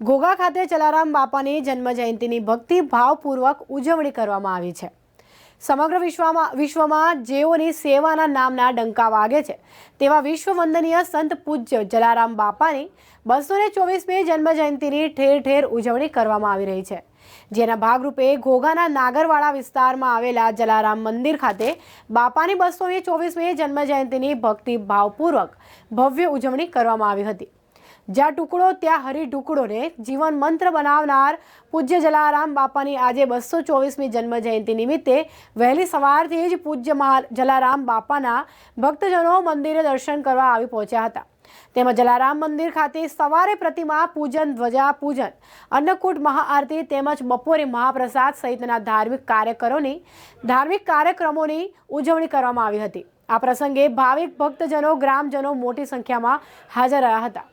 ઘોઘા ખાતે જલારામ બાપાની જન્મજયંતિની ભક્તિ ભાવપૂર્વક ઉજવણી કરવામાં આવી છે. સમગ્ર વિશ્વમાં વિશ્વમાં જેઓની સેવાના નામના ડંકા વાગે છે, તેવા વિશ્વવંદનીય સંત પૂજ્ય જલારામ બાપાની બસો ને ચોવીસમી જન્મ જયંતિની ઠેર ઠેર ઉજવણી કરવામાં આવી રહી છે. જેના ભાગરૂપે ઘોઘાના નાગરવાડા વિસ્તારમાં આવેલા જલારામ મંદિર ખાતે બાપાની બસો ચોવીસમી જન્મજયંતિની ભક્તિ ભાવપૂર્વક ભવ્ય ઉજવણી કરવામાં આવી હતી. જ્યાં ટુકડો, ત્યાં હરી ટુકડોને જીવન મંત્ર બનાવનાર પૂજ્ય જલારામ બાપાની આજે બસો ચોવીસમી જન્મ જયંતિ નિમિત્તે વહેલી સવારથી જ પૂજ્ય જલારામ બાપાના ભક્તજનો મંદિરે દર્શન કરવા આવી પહોંચ્યા હતા. તેમજ જલારામ મંદિર ખાતે સવારે પ્રતિમા પૂજન, ધ્વજા પૂજન, અન્નકૂટ મહાઆરતી તેમજ બપોરે મહાપ્રસાદ સહિતના ધાર્મિક કાર્યકરોની ધાર્મિક કાર્યક્રમોની ઉજવણી કરવામાં આવી હતી. આ પ્રસંગે ભાવિક ભક્તજનો, ગ્રામજનો મોટી સંખ્યામાં હાજર રહ્યા હતા.